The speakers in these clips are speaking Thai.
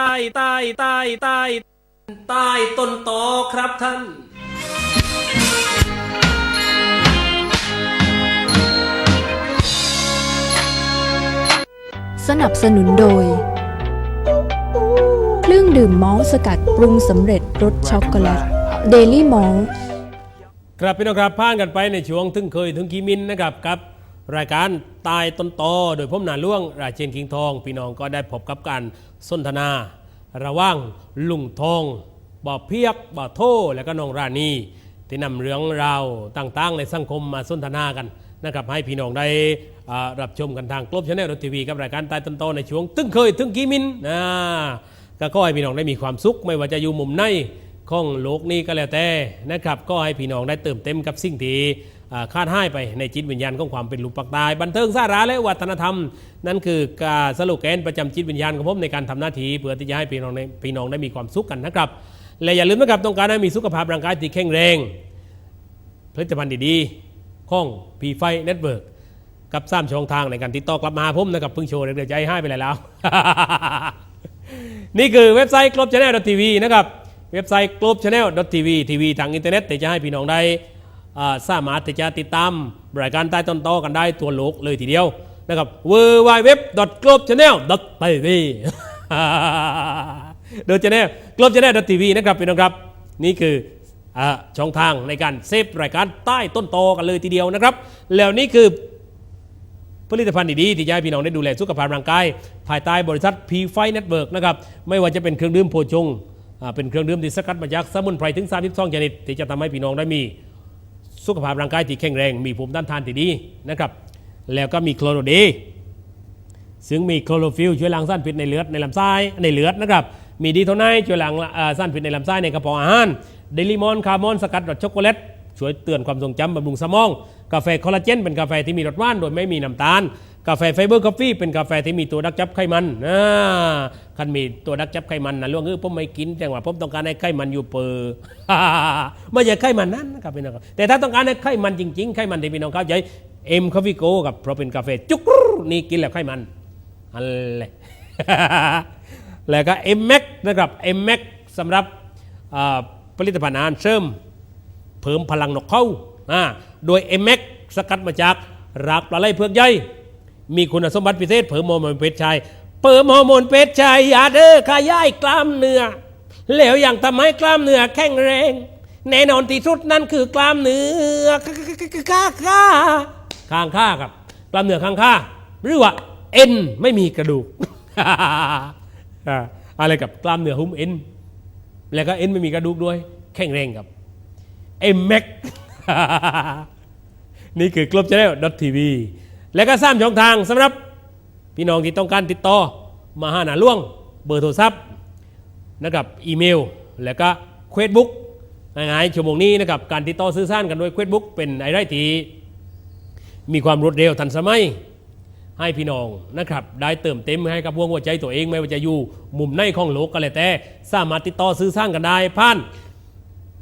ใต้ใต้ใต้ใต้ใต้ต้นตอครับท่าน สนับสนุนโดย เครื่องดื่มมอลต์สกัดปรุงสำเร็จรสช็อกโกแลตเดลี่มอลครับพี่น้องครับผ่านกันไปในช่วงถึงเคยถึงกีมินนะครับกับ รายการตายต้นตอโดยผมนาล่วง ราเชนคิงทอง พี่น้องก็ได้พบกับการสนทนา ระว่างลุงทองบ่อเพียกบ่อโทและก็น้องราณีที่นำเรื่องราวต่างๆ ในสังคมมาสนทนากันนะครับให้พี่น้องได้อ่ารับชมกันทางกลบชาแนลทีวีกับรายการตายต้นตอในช่วงตึงเคยถึงกีมินนะก็ขอให้พี่น้องได้มีความสุข ไม่ว่าจะอยู่มุมไหนของโลกนี้ก็แล้วแต่นะครับก็ให้พี่น้องได้เติมเต็มกับสิ่งที่ คาดให้ไปในจิตวิญญาณของความเป็นลูกปักตาย บันเทิงสาระและวัฒนธรรม นั่นคือการสรุปแกนประจำจิตวิญญาณของผมในการทำหน้าที่เพื่อที่จะให้พี่น้องในพี่น้องได้มีความสุขกันนะครับ และอย่าลืมนะครับต้องการให้มีสุขภาพร่างกายที่แข็งแรงผลิตภัณฑ์ดีๆข้องพีไฟเน็ตเวิร์กกับสามช่องทางในการติดต่อกลับมาผมนะครับเพิ่งโชว์เดี๋ยวใจให้ไปแล้ว นี่คือเว็บไซต์ g l o b c h a n n e l t v นะครับเว็บไซต์ g l o b c h a n n e l t v ทีวีทางอินเทอร์เน็ตที่จะให้พี่น้องได้ สามารถที่จะติดตามรายการใต้ต้นตอกันได้ทั่วโลกเลยทีเดียวนะครับ w w w g l o b c h a n n e l t v โดย channel g l o b c h a n n e l t v นะครับพี่น้องครับ นี่คืออช่องทางในการเซฟรายการใต้ต้นตอกันเลยทีเดียวนะครับ แล้วนี่คือผลิตภัณฑ์ดีๆที่จะให้พี่น้องได้ดูแลสุขภาพร่างกาย ภายใต้บริษัท P5 Network นะครับไม่ว่าจะเป็นเครื่องดื่มโพชงเป็นเครื่องดื่มที่สกัดมาจากสมุนไพรถึง 32ชนิดที่จะทำให้พี่น้องได้มี สุขภาพร่างกายที่แข็งแรง มีภูมิต้านทานที่ดีนะครับ แล้วก็มีโคลโรดีซึ่งมีโคลโรฟิลช่วยล้างสารพิษในเลือดในลำไส้ในเลือดนะครับ มีดีโทไนท์ช่วยล้างอ่าสารพิษในลำไส้ในกระเพาะอาหารเดลิมอนคาร์มอนสกัดรสช็อกโกแลตช่วยเตือนความทรงจำบำรุงสมอง กาแฟคอลลาเจนเป็นกาแฟที่มีรสหวานโดยไม่มีน้ำตาล กาแฟไฟเบอร์กาแฟเป็นกาแฟที่มีตัวดักจับไขมันนะคันมีตัวดักจับไขมันนะล่วงเออผมไม่กินจังหวะผมต้องการให้ไขมันอยู่เปอร์ไม่ใช่ไขมันนั้นนะครับพี่น้องครับแต่ถ้าต้องการให้ไขมันจริงๆไขมันที่พี่น้องเข้าใจเอ็มคาฟิโกกับเพราะเป็นกาแฟจุกนี่กินแล้วไขมันอันแหละแล้วก็ M Max นะครับ M Max สำหรับผลิตภัณฑ์อาหารเสริมเพิ่มพลังนกเข้าอ่าโดย M Max สกัดมาจากรากปลาไหลเผือกใหญ่ มีคุณสมบัติพิเศษเพิ่มฮอร์โมนเพศชายเพิ่มฮอร์โมนเพศชายยาเด้อขยายกล้ามเนื้อแล้วอย่างทำให้กล้ามเนื้อแข็งแรง แน่นอนที่สุดนั่นคือกล้ามเนื้อข้าข้าข้างข้าครับ กล้ามเนื้อข้างข้าหรือว่าเอ็นไม่มีกระดูกอะไรกับกล้ามเนื้อหุ้มเอ็นแล้วก็เอ็นไม่มีกระดูกด้วย แข็งแรงกับเอ็มแม็กนี่คือกลบชาแนลทีวี แล้วก็สามช่องทางสำหรับพี่น้องที่ต้องการติดต่อมาหาหนาล่วง เบอร์โทรศัพท์นะครับอีเมล แล้วก็เฟซบุ๊กง่ายๆชั่วโมงนี้นะครับการติดต่อสื่อสารกันด้วยเฟซบุ๊กเป็นอะไรที่มีความรวดเร็วทันสมัยให้พี่น้องนะครับ ได้เติมเต็มให้กับวงหัวใจตัวเองไม่ว่าจะอยู่มุมไหนของโลกก็แล้วแต่ สามารถติดต่อซื้อสร้างกันได้ผ่าน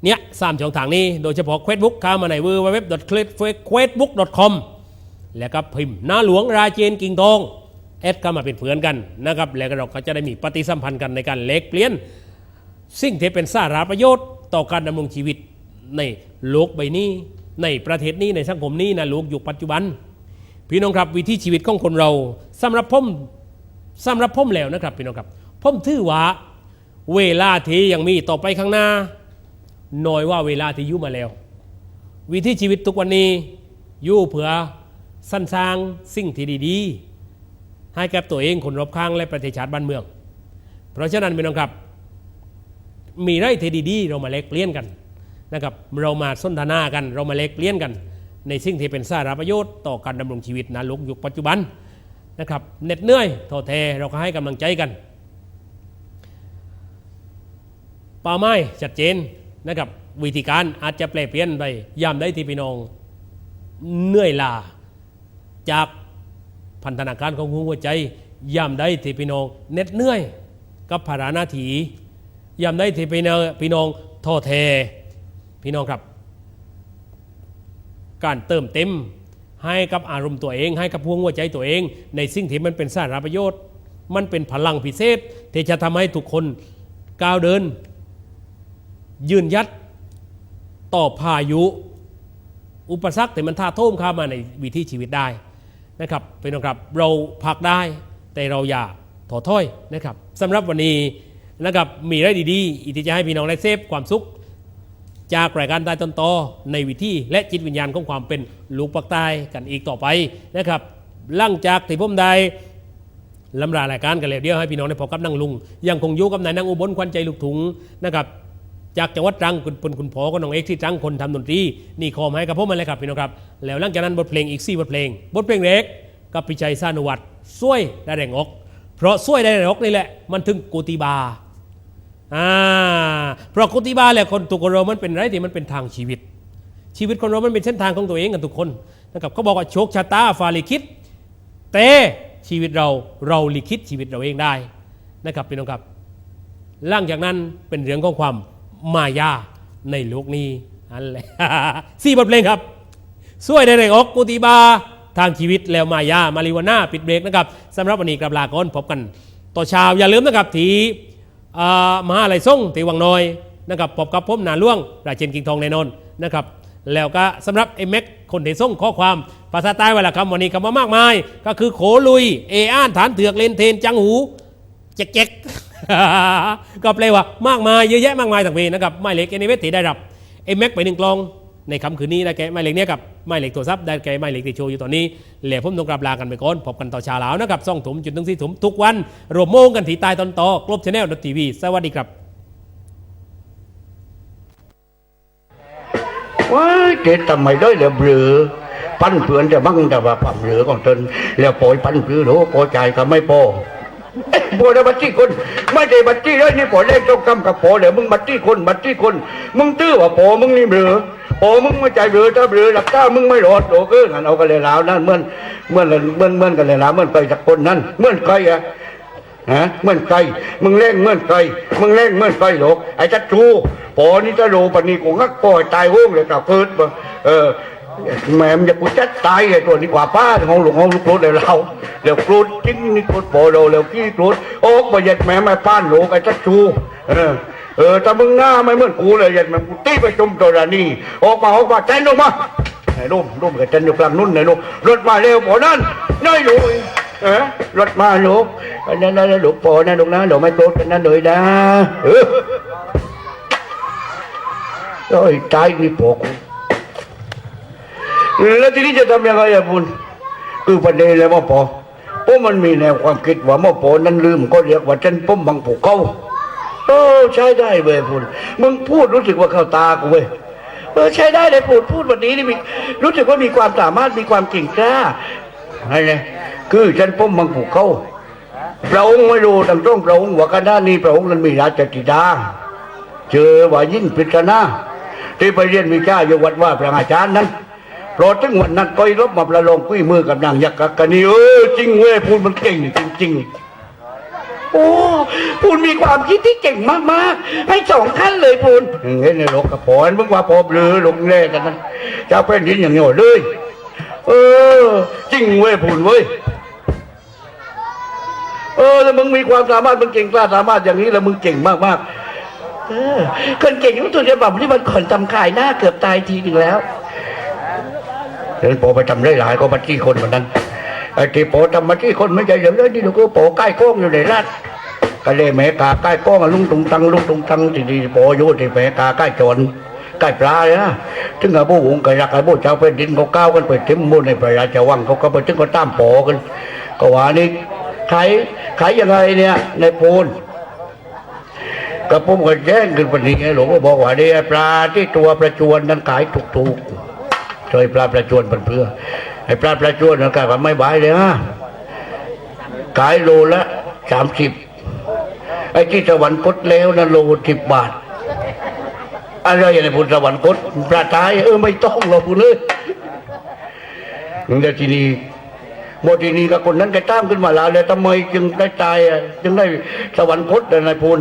เนี่ยสามช่องทางนี้โดยเฉพาะ Facebook เข้ามาในเว็บ w w w f a c e b o o k c o m แล้วก็พิมพ์น้าหลวงราเจนกิ่งทองแอดเข้ามาเป็นเพื่อนกันนะครับ แล้วก็เราก็จะได้มีปฏิสัมพันธ์กันในการเล็กเปลี่ยน สิ่งที่เป็นสาระประโยชน์ต่อการดำรงชีวิตในโลกใบนี้ ในประเทศนี้ในสังคมนี้นะโลกยุคปัจจุบัน พี่น้องครับวิถีชีวิตของคนเราสำหรับผมสำหรับผมแล้วนะครับพี่น้องครับผมถือว่าเวลาที่ยังมีต่อไปข้างหน้าน้อยว่าเวลาที่ยู่มาแล้ว วิถีชีวิตทุกวันนี้ยู่เพื่อ สรรสร้างสิ่งที่ดีๆ ให้กับตัวเองคนรอบข้างและประเทศชาติบ้านเมือง เพราะฉะนั้นพี่น้องครับ มีไรที่ดีๆ เรามาเล็กเลี่ยนกันนะครับเรามาสนทนากัน เรามาเล็กเลี่ยนกัน ในสิ่งที่เป็นสาระประโยชน์ต่อการดำรงชีวิตนะลุกยุคปัจจุบันนะครับเหน็ดเหนื่อยท้อแท้เราก็ให้กำลังใจกันเป้าหมายชัดเจนนะครับวิธีการอาจจะเปลี่ยนไปยามได้ที่พี่น้องเหนื่อยลา จากพันธนาการของหัวใจยามได้ที่พี่น้องเหน็ดเหนื่อย กับภาระหน้าที่ยามได้ที่พี่น้องพี่น้องท้อแท้พี่น้องครับ การเติมเต็มให้กับอารมณ์ตัวเอง ให้กับพวงหัวใจตัวเอง ในสิ่งที่มันเป็นสาระประโยชน์ มันเป็นพลังพิเศษ ที่จะทำให้ทุกคนก้าวเดิน ยืนยัดต่อพายุ อุปสรรคแต่มันท่าท่มเข้ามาในวิถีชีวิตได้ นะครับเป็นองครับเราพักได้แต่เราอย่าถอถอยนะครับสำหรับวันนี้นะครับมีอะไรดีๆ อีกที่จะให้พี่น้องได้เซฟความสุข จากรายการใต้ต้นตอในวิธีและจิตวิญญาณของความเป็นลูกปักใต้กันอีกต่อไปนะครับหลังจากที่ผมได้ลำลารายการกันแล้วเดียวให้พี่น้องได้พบกับนางลุงยังคงอยู่กับนายนางอุบลควันใจลูกถุงนะครับ จากจังหวัดตรังคุณเป็นคุณพ่อของน้องเอกที่ตรังคนทำดนตรีนี่ขอมให้กับผมมาเลยครับพี่น้องครับ แล้วหลังจากนั้นบทเพลงอีก4บทเพลง บทเพลงเล็กกับพิชัยสานุวัตรช่วยได้แรงอกเพราะช่วยได้แรงอกนี่แหละมันถึงกูติบาอ่าเพราะกุติบาแหละคนทุกคนเรมันเป็นอะไรที่มันเป็นทางชีวิต ชีวิตคนเรามันเป็นเส้นทางของตัวเองกันทุกคนนะครับเขาบอกว่าโชคชะตาฟาลิขิตแต่ชีวิตเราเราลิขิตชีวิตเราเองได้นะครับพี่น้องครับหลังจากนั้นเป็นเรื่องของความ มายาในโลกนี้อันแหละสี่บทเพลงครับสวยได้แรงอกกุติบาทางชีวิตแล้วมายามาริวาน่าปิดเบรกนะครับสำหรับวันนี้กลับลาก่อนพบกันต่อเช้าอย่าลืมนะครับที่อ่ามหาอะไรส่งที่วังน้อยนะครับพบกับผมนาล่วงราเชนกิงทองแน่นอนนะครับแล้วก็สำหรับเอ็มเอ็กคนที่ส่งข้อความภาษาใต้เวลาคำวันนี้คำว่ามากมาย ก็คือโขลุยเออ้านฐานเถือกเลนเทนจังหู เจ๊กเจ๊กก็แปลว่ามากมายเยอะแยะมากมายต่างเวนะครับหมายเลขเอเนเวที่ได้รับเอ็มแม็กไปหนึ่งกลองในค่ำคืนนี้ได้แก่หมายเลขเนี้ยกับหมายเลขโทรศัพท์ได้แก่หมายเลขที่โชว์อยู่ตอนนี้แล้วผมต้องกลับลากันไปก่อนพบกันต่อเช้าแล้วนะครับส่องถุมจุดถึงสี่ถุมทุกวันรวมโมงกันที่ใตายตอนต่อกลบชาแนลทีวีสวัสดีครับว้ายเด็ดทำไมได้เลยเบลือปั้นเพื่อนจะมั่งแต่ว่าปั้นเรือของตนแล้วปล่อยปั้นเพื่อโหพอใจก็ไม่พอ เอ๊ะบัวได้บัตรที่คน ไม่ได้บัตรที่เลยนี่ปอได้ต้องกำกับปอเดี๋ยวมึงบัตรที่คนบัตรที่คน มึงตื้อว่าปอมึงนี่เบลือปอมึงไม่ใจเบลือถ้าเบลือหลักก้ามึงไม่รอดโดเกองั้นเอากันเลยแล้วนั่นเหมือนเหมือนเหมือนเหมือนกันเลยแล้วเหมือนไปจากคนนั้นเหมือนใครอะฮะเมื่อนไก่มึงเล่งเมื่อนไก่มึงเล่งเมื่อนไก่หรอกไอ้จัดจูปอนี่จะโลปนีกูงักปล่อยตายโว้งเลยกับเพิดบ่เออ แม่มนจะกูจัดตายไอ้ตัวนี้กว่าป้าของหลวงของลูกโกรธเลยเราเดี๋ยวโกรธจริงนี่โกรธปอเราเดี๋ยวขี้โกรธโอ๊กบ่ยัดแม่ไม่ป้านหลกไอ้จัดจูเออเออแต่มึงหน้าไม่เหมือนกูเลยยัดแม่กูตีไปจมตัวนี่ออกมาออกมาแทนออกมาไหนร่มร่มกับจันอยู่กลางนุ่นไหนร่มรถมาเร็วปอนั่นน้อยหนูเออรถมาลูกอันนั่นนั่นลูกปอนั่นลูกนะเดี๋ยวไม่โกรธกันนั่นเลยนะเออโอ้ยตายนี่ปอกู แล้วทีนี้จะทำยังไงอะบุญคือประเด็นเลยว่าปอเพราะมันมีแนวความคิดว่ามื่อปอนั้นลืมก็เรียกว่าฉันป้มบังผูกเขาเออใช้ได้เว้ยบุญมึงพูดรู้สึกว่าเข้าตากูเว้ยเออใช้ได้เลยพูดพูดวันนี้นี่มีรู้สึกว่ามีความสามารถมีความเก่งกล้าอะไรคือฉันป้มมังผูกเขาพระองค์ไม่รู้ตั้งต้องพระองค์ว่ากันด้านนี้พระองค์นั้นมีราชธิดาเจอว่ายิ่งปริศนาที่ไปเรียนวิชาอยู่วัดว่าพระอาจารย์นั้น โปรดถึงวันนั้นก็รบมาประลองกุ้ยมือกับนางยักษ์กันนี่เออจริงเว้ยพูดมันเก่งจริงๆโอ้พูนมีความคิดที่เก่งมากๆให้สองขั้นเลยพูนเงี้ยในโลกกระปอนมึงว่าพอเบลือลงแร่กันนั้นเจ้าเป็นดินอย่างเงี้เลยเออ จริงเว้ยพูนเว้ยเออแล้วมึงมีความสามารถมึงเก่งกล้าสามารถอย่างนี้แล้วมึงเก่งมากๆเออคนเก่งของตัวฉบับที่มันขอนทำขายหน้าเกือบตายทีหนึ่งแล้ว เดินโปไปทำได้หลายก็มาที่คนเหมือนนั้นไอ้ที่โปทำมาที่คนไม่ใช่อย่างนั้นที่เราก็โปใกล้โค้งอยู่ในรัฐก็เลยแม่กาใกล้โค้งอะลุงตุงตังลุงตุงตังที่ดีโปอยู่ที่แม่กาใกล้จนใกล้ปลาเลยนะถึงอาบูหงกับรักอาบูเจ้าเป็นดินเขาก้าวกันไปเต็มมุ่นในพระราชวังเขาก็ไปถึงก็ตามโปกัน ก็ว่านี่ขายขายยังไงเนี่ยในปูนกระผมก็แจ้งขึ้นวันนี้ไงหลวงก็บอกว่าเนี่ยปลาที่ตัวประจวนนั้นขายถูกๆ ช่วยปลาประจวนเพื่อไอ้ปลาประจวนนั้นก็ไม่บายเลยฮะขายโลละสามสิบไอ้ที่สวรรคตแล้วนะโลสิบบาทอะไรอย่างนี้พุทธสวรรคตปลาตายเออไม่ต้องหรอกพุทธเลยเดี๋ยวทีนี้โมทีนี้กับคนนั้นก็ตามขึ้นมาแล้วแล้วทำไมจึงได้ตายจึงได้สวรรคตนายพูน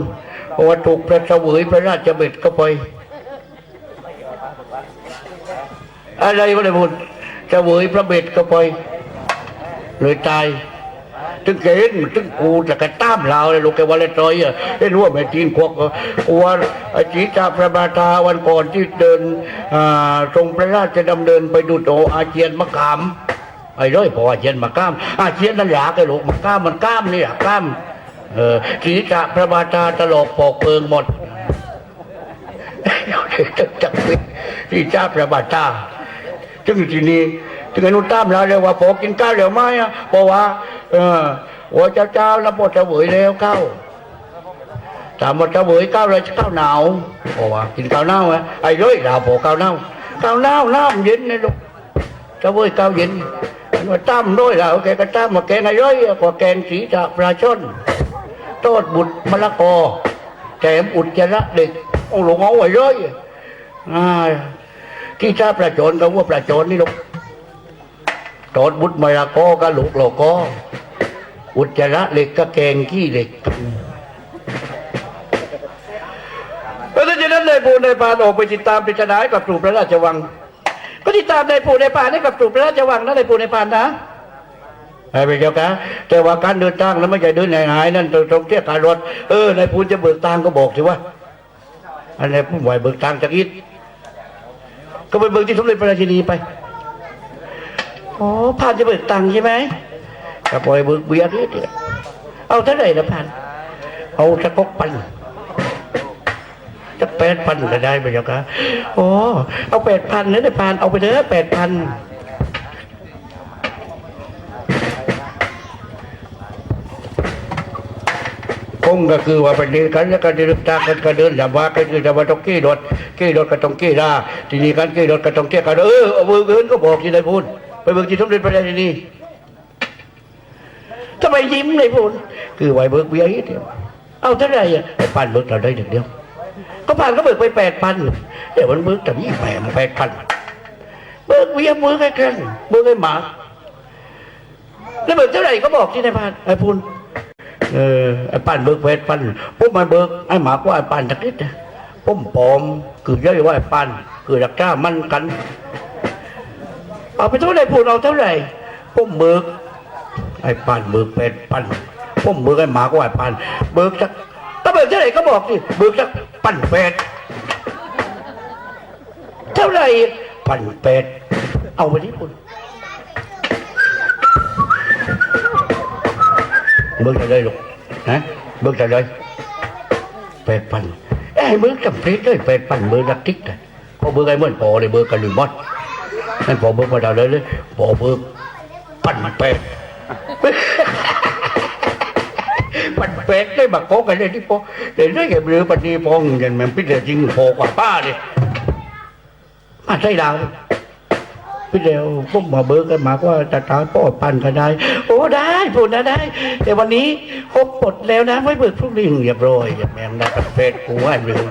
เพราะว่าถูกพระเสวยพระราชเบ็ดเข้าไป อะไรวะนายพูนเวยพระเบ็ดเข้าไป เลยตายถึงแกเห็นถึงกูจะกระตามเราเลยลูกแกวันละตอยอะเห็นว่าแม่จีนควักกูว่าไอ้จีจ่าพระบาทาวันก่อนที่เดินอ่าทรงพระราชดำเนินไปดูโตอาเจียนมะขามไอ้ร้อยพออาเจียนมะก้าม อาเจียนนั่นหลาไอ้ลูกมะก้ามมันก้ามนี่อะก้ามเออจีจ่าพระบาทาตลกปอกเปิงหมดจักจักที่จ้าพระบาทา จึงทีนี้ถึงอนุตามเราเรียกว่าพอกินข้าวเดี๋ยวไหมอะเพราะว่า เออหัวเจ้าเจ้าแล้วพอจะเวยแล้วเข้าถามว่าจะเวยข้าวอะไรข้าวหนาวเพราะว่ากินข้าวเน่าไงไอ้ร้อยเราพอข้าวเน่าข้าวเน่าน้ำเย็นนะลูกจะเวยข้าวเย็นมันว่าตั้มด้วยเราแกก็ตั้มมาแกงไอ้ร้อยกว่าแกงสีจากปลาช่อนโตดบุตรมะละกอแถมอุจจาระเด็กโอ้หลงเอาไว้เลยอ่า ที่ชาประโจนก็ว่าประโจนนี่ลูกตอดบุตรมะละกอก็ลูกโลกออุจจาระเด็กก็แกงขี้เด็กเพราะฉะนั้นในภูในปานออกไปติดตามปริศนากับสู่พระราชวัง ก็ติดตามในภูในปานให้กับสู่พระราชวังนะในภูในปานนะไอ้ไปเจ้าคะแต่ว่าการเดินทางนั้นไม่ใช่เดินหายๆนั่นตรงตรงเที่ยการรถเออในายพูนจะเบิกทางก็บอกสิว่าอันไหนผู้ไหวเบิกทางจากอิฐ ก็ไปเบิกที่สมเด็จพระราชินีไป อ๋อผ่านจะเบิกตังค์ใช่ไหมก็ปล่อยเบิกเบียร์นิดเดียวเอาเท่าไหร่ละผ่านเอาสักกปันจะแปดพันก็ได้ไปเจ้าคะอ๋อเอาแปดพันนั่นได้ผ่านเอาไปเถอะแปดพัน งก็คือว่าประเด็นกันแล้วก็เดินตากันก็เดินอย่าว่ากันคือจะมาต้องกี้รถกี้รถก็ต้องกี้ราทีนี้การกี้รถก็ต้องเที่ยกันเออเอาเบิกเงินก็บอกที่นายพูดไปเบิกที่สมเด็จพระราชินีทำไมยิ้มนายพูดคือไว้เบิกเบียร์นิดเดียวเอาเท่าไหร่อะไอ้ปันเบิกเราได้หนึ่งเดียว ก็ผ่านก็เบิกไปแปดพันเดี๋ยวมันเบิกแต่นี่แปดแปดพันเบิกเบียเบิกไอ้แกนเบิกไอ้หมา แล้วเบิกเท่าไหร่ก็บอกที่นายพานไอ้พูน เออไอ้ปั้นเบิกเพชรปั้นปุ๊บมาเบิกไอ้หมากว่าไอ้ปั้นทักนิดปุ๊มปอมคือย่อยว่าไอ้ปั้นคือดักจ้ามันกันเอาไปเท่าไหร่พูดเอาเท่าไหร่ปุ๊มเบิกไอ้ปั้นเบิกเพชรปั้นปุ๊มเบิกไอ้หมากว่าไอ้ปั้นเบิกสักก็เบิกเท่าไหร่ก็บอกสิเบิกสักปั้นเพชรเท่าไหร่ปั้นเพชรเอาไปที่คุณ เบิกอะไรลูกฮะเบิกอะไรแปดพันไอ้เบิกจำเพชรเลยแปดพันเบิกนักทิกแต่พอเบิกไอ้เหมื่อนพอเลยเบิกกันหรือมดนั่นพอเบิกมาดาวเลยเลยพอเบิกพันมันแปดปันเป็ดได้มาโกกันเลยที่พอเดี๋ยวได้เก็บเรือปันนี้พองเงินมันพิจารจริงพอกว่าป้าเลยมาใช่ดาว พี่เดียวพวกมาเบิกกันมาว่าจะตายพ่อปันก็ได้ โอ้ได้พูดนะได้ แต่วันนี้ครบหมดแล้วนะไม่เบิกพรุ่งนี้เรียบร้อยอย่าแม่งได้ประเภทกูให้เร็ว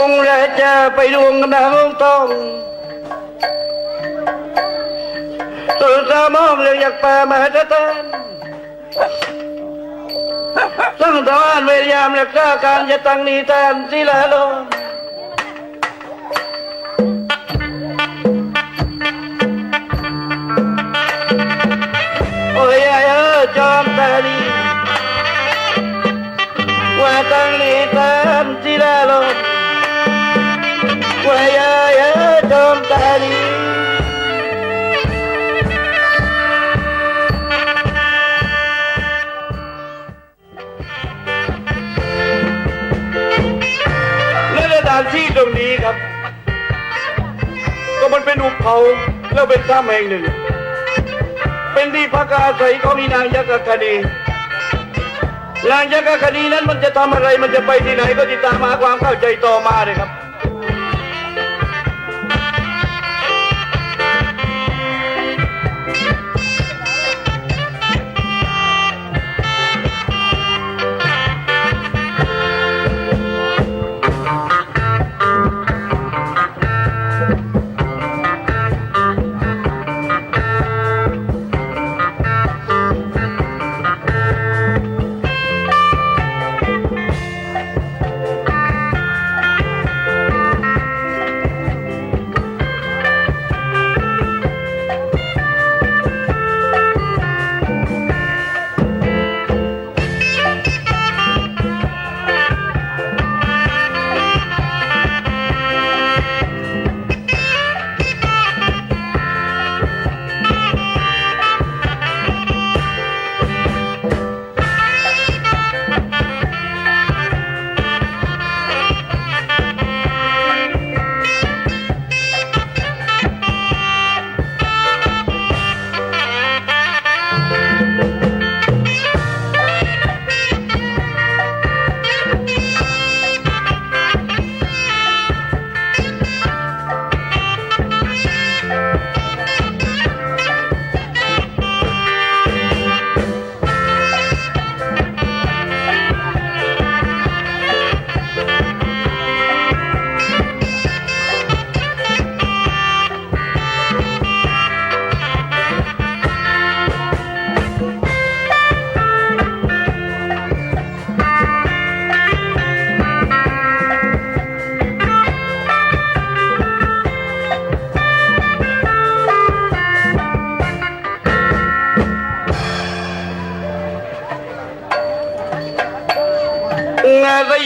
องค์ราชาไปดวงดาวต้องสุดสามองเรียกอยากป่ามหาทาน สังทานเวรยามรักษาการจะตั้งนิทานศิลาโลกโอ้ยไอ้เออจอมตาดีว่าตั้งนิทานศิลาโลกว่าไอ้เออจอมตาดีานที่ตรงนี้ครับ ก็มันเป็นหุบเขาแล้วเป็นถ้ำแห่งหนึ่ง เป็นที่พักอาศัยของอีนางยักษ์คดีนางยักษ์คดีนั้นมันจะทำอะไรมันจะไปที่ไหนก็ติดตามมาความเข้าใจต่อมาเลยครับ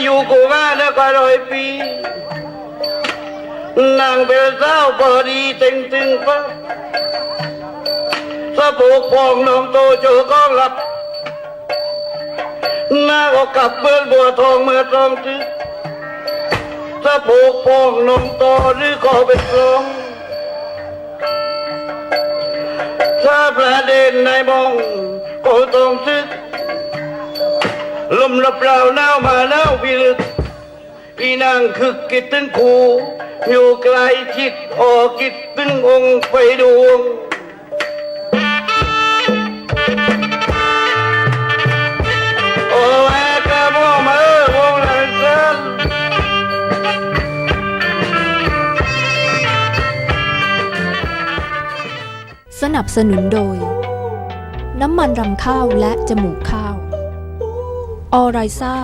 อยู่กูมาแล้วก็ร้อยปี นางเบลเจ้าพอดีต็งตึงฟ้าสะโพกพองน้องโตเจอก้องหลับหน้าก็กลับเบือนบัวทองเมื่อตรองจึกสะโพกพองน้องโตหรือก็เป็นรองถ้าประเด็นในมองก็ต้องซึก ลมรับเปล่าหนาวมาหนาวพิลึก พี่นางคึกคิดถึงครูอยู่ไกลจิตออกคิดถึงองค์ไปดวงโอ้แม่กระบอกมาเออวงลังเส้นสนับสนุนโดย น้ำมันรำข้าวและจมูกข้าว ออไรซ่า